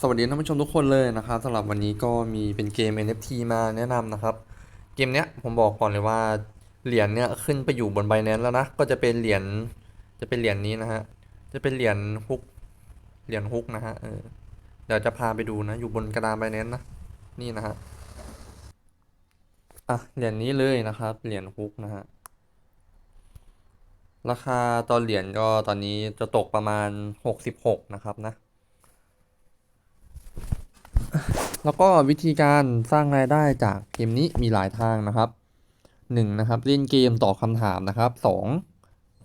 สวัสดีท่านผู้ชมทุกคนเลยนะครับสำหรับวันนี้ก็มีเป็นเกม NFT มาแนะนำนะครับ เกมเนี้ยผมบอกก่อนเลยว่าเหรียญเนี้ยขึ้นไปอยู่บน Binance แล้วนะ ก็จะเป็นเหรียญจะเป็นเหรียญนี้นะฮะ จะเป็นเหรียญฮุกเหรียญฮุกนะฮะเออเดี๋ยวจะพาไปดูนะ อยู่บนกระดาน Binance นะนี่นะฮะอะเหรียญนี้เลยนะครับเหรียญฮุกนะฮะราคาตอนเหรียญก็ตอนนี้จะตกประมาณ 66 นะครับนะ แล้วก็วิธีการสร้างรายได้จากเกมนี้มีหลายทางนะครับหนึ่งนะครับเล่นเกมตอบคำถามนะครับสอง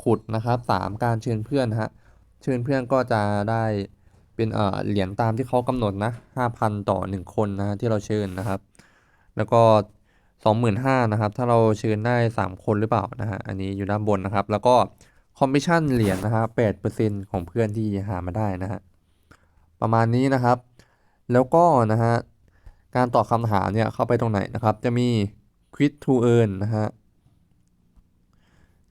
ขุดนะครับสามการเชิญเพื่อนฮะเชิญเพื่อนก็จะได้เป็นเอ่อเหรียญตามที่เขากำหนดนะห้าพันต่อหนึ่งคนนะฮะที่เราเชิญนะครับ แล้วก็สองหมื่นห้านะครับ ถ้าเราเชิญได้สามคนหรือเปล่านะฮะอันนี้อยู่ด้านบนนะครับ แล้วก็คอมมิชชั่นเหรียญนะฮะแปดเปอร์เซ็นของเพื่อนที่หามาได้นะฮะประมาณนี้นะครับ แล้วก็นะฮะการตอบคำถามเนี่ยเข้าไปตรงไหนนะครับ จะมี Quiz to Earn นะฮะ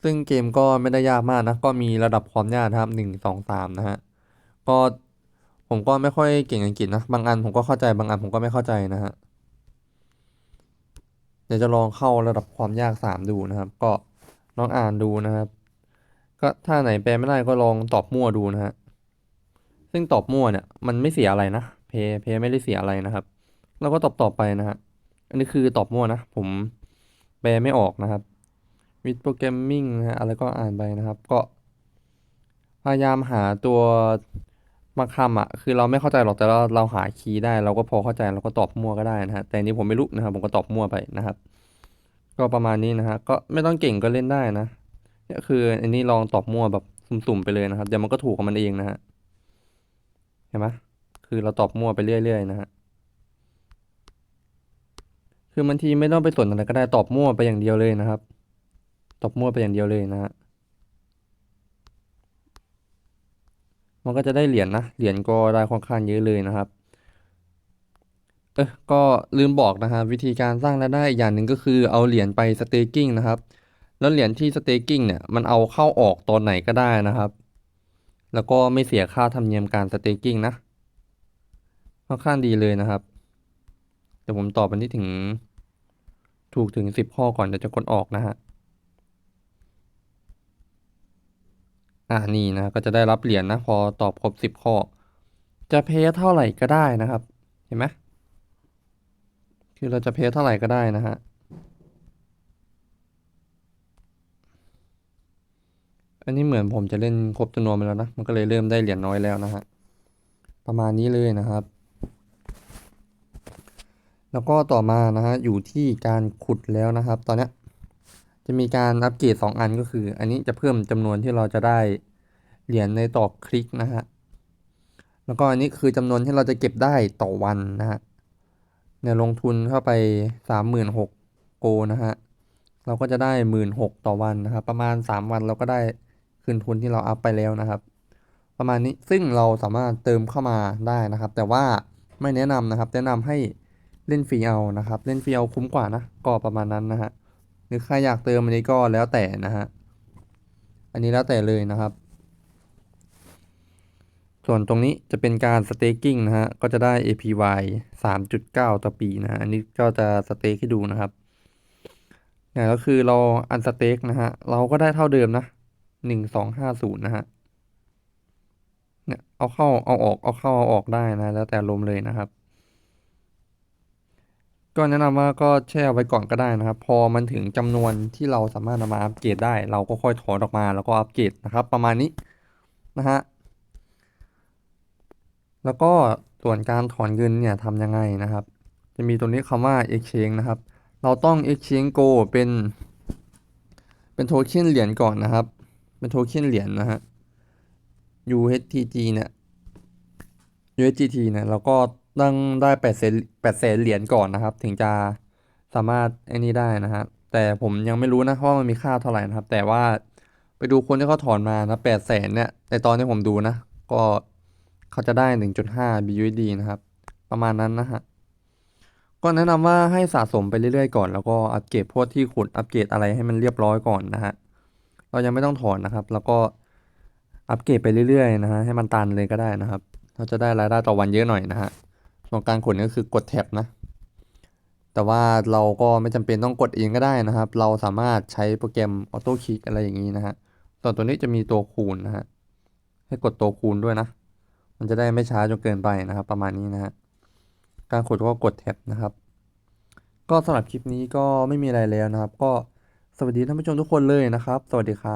ซึ่งเกมก็ไม่ได้ยากมากนะ ก็มีระดับความยากนะครับหนึ่งสองสามนะฮะก็ผมก็ไม่ค่อยเก่งอังกฤษนะบางอันผมก็เข้าใจบางอันผมก็ไม่เข้าใจนะฮะเดี๋ยวจะลองเข้าระดับความยากสามดูนะครับ ก็ลองอ่านดูนะครับ ก็ถ้าไหนแปลไม่ได้ก็ลองตอบมั่วดูนะฮะซึ่งตอบมั่วเนี่ยมันไม่เสียอะไรนะ เพย์เพย์ไม่ได้เสียอะไรนะครับ เราก็ตอบตอบไปนะฮะ อันนี้คือตอบมั่วนะ ผมแปลไม่ออกนะครับวิดโปรแกรมมิ่งนะฮะอะไรก็อ่านไปนะครับ ก็ พยายามหาตัวบางคำอะ คือเราไม่เข้าใจหรอกแต่เราเราหาคีย์ได้ เราก็พอเข้าใจเราก็ตอบมั่วก็ได้นะฮะแต่อันนี้ผมไม่รู้นะครับ ผมก็ตอบมั่วไปนะครับ ก็ประมาณนี้นะฮะก็ไม่ต้องเก่งก็เล่นได้นะเนี่ยคืออันนี้ลองตอบมั่วแบบสุ่มๆไปเลยนะครับเดี๋ยวมันก็ถูกของมันเองนะฮะเห็นไหม คือเราตอบมั่วไปเรื่อยๆนะฮะคือบางทีไม่ต้องไปสนอะไรก็ได้ตอบมั่วไปอย่างเดียวเลยนะครับ ตอบมั่วไปอย่างเดียวเลยนะฮะมันก็จะได้เหรียญนะเหรียญก็ได้ค่อนข้างเยอะเลยนะครับเออก็ลืมบอกนะครับวิธีการสร้างรายได้อีกอย่างหนึ่งก็คือเอาเหรียญไปสเต k กิ้งนะครับ แล้วเหรียญที่สเต k กิ้งเนี่ยมันเอาเข้าออกตอนไหนก็ได้นะครับ แล้วก็ไม่เสียค่าธรรมเนียมการสเต k กิ้งนะ ค่อนข้างดีเลยนะครับเดี๋ยวผมตอบอันที่ถึง ถูกถึงสิบข้อก่อนเดี๋ยวจะกดออกนะฮะอ่านี่นะก็จะได้รับเหรียญนะพอตอบครบสิบข้อ จะเพย์เท่าไหร่ก็ได้นะครับ เห็นไหมคือเราจะเพย์เท่าไหร่ก็ได้นะฮะอันนี้เหมือนผมจะเล่นครบจำนวนไปแล้วนะ มันก็เลยเริ่มได้เหรียญน้อยแล้วนะฮะ ประมาณนี้เลยนะครับ แล้วก็ต่อมานะฮะอยู่ที่การขุดแล้วนะครับ ตอนนี้จะมีการอัปเกรด2 อันก็คือ อันนี้จะเพิ่มจำนวนที่เราจะได้เหรียญในต่อคลิกนะฮะแล้วก็อันนี้คือจำนวนที่เราจะเก็บได้ต่อวันนะฮะเนี่ยลงทุนเข้าไปสามหมื่นหกโกนะฮะเราก็จะได้หมื่นหกต่อวันนะครับ ประมาณสามวันเราก็ได้คืนทุนที่เราอัพไปแล้วนะครับ ประมาณนี้ซึ่งเราสามารถเติมเข้ามาได้นะครับ แต่ว่าไม่แนะนำนะครับ แนะนำให้ เล่นฟรีเอานะครับ เล่นฟรีเอาคุ้มกว่านะก็ประมาณนั้นนะฮะหรือใครอยากเติมอันนี้ก็แล้วแต่นะฮะอันนี้แล้วแต่เลยนะครับ ส่วนตรงนี้จะเป็นการสเต k กิ้งนะฮะก็จะได้ APY 3.9 ต่อปีนะฮะอันนี้ก็จะสเต็กให้ดูนะครับเนี่ยก็คือเราอันสเต็กนะฮะเราก็ได้เท่าเดิมนะ1250นะฮะเนี่ยเอาเข้าเอาออกเอาเข้าเอาออกได้นะ แล้วแต่ลมเลยนะครับ ก็แนะนำว่าก็แช่ไว้ก่อนก็ได้นะครับ พอมันถึงจำนวนที่เราสามารถนำมาอัปเกรดได้ เราก็ค่อยถอนออกมาแล้วก็อัปเกรดนะครับ ประมาณนี้นะฮะ แล้วก็ส่วนการถอนเงินเนี่ยทำยังไงนะครับ จะมีตัวนี้คำว่า exchange นะครับ เราต้อง exchange go เป็น เป็นโทเค็นเหรียญก่อนนะครับ เป็นโทเค็นเหรียญนะฮะ USDT เนี่ย USDT เนี่ยเราก็ ต้องได้แปดแสนแปดแสนเหรียญก่อนนะครับ ถึงจะสามารถไอ้นี้ได้นะฮะแต่ผมยังไม่รู้นะว่ามันมีค่าเท่าไหร่นะครับ แต่ว่าไปดูคนที่เขาถอนมานะแปดแสนเนี่ยในตอนที่ผมดูนะ ก็เขาจะได้หนึ่งจุดห้า BUSD นะครับ ประมาณนั้นนะฮะก็แนะนำว่าให้สะสมไปเรื่อยๆก่อน แล้วก็อัปเกรดพวกที่ขุดอัปเกรดอะไรให้มันเรียบร้อยก่อนนะฮะเรายังไม่ต้องถอนนะครับ แล้วก็อัปเกรดไปเรื่อยๆนะฮะให้มันตันเลยก็ได้นะครับ เราจะได้รายได้ต่อวันเยอะหน่อยนะฮะ ส่วนการกดก็คือกดแท็บนะ แต่ว่าเราก็ไม่จำเป็นต้องกดเองก็ได้นะครับ เราสามารถใช้โปรแกรมออโต้คลิกอะไรอย่างนี้นะฮะส่วนตัวนี้จะมีตัวคูณนะฮะ ให้กดตัวคูณด้วยนะ มันจะได้ไม่ช้าจนเกินไปนะครับ ประมาณนี้นะฮะ การกดก็กดแท็บนะครับ ก็สำหรับคลิปนี้ก็ไม่มีอะไรแล้วนะครับ ก็สวัสดีท่านผู้ชมทุกคนเลยนะครับ สวัสดีครับ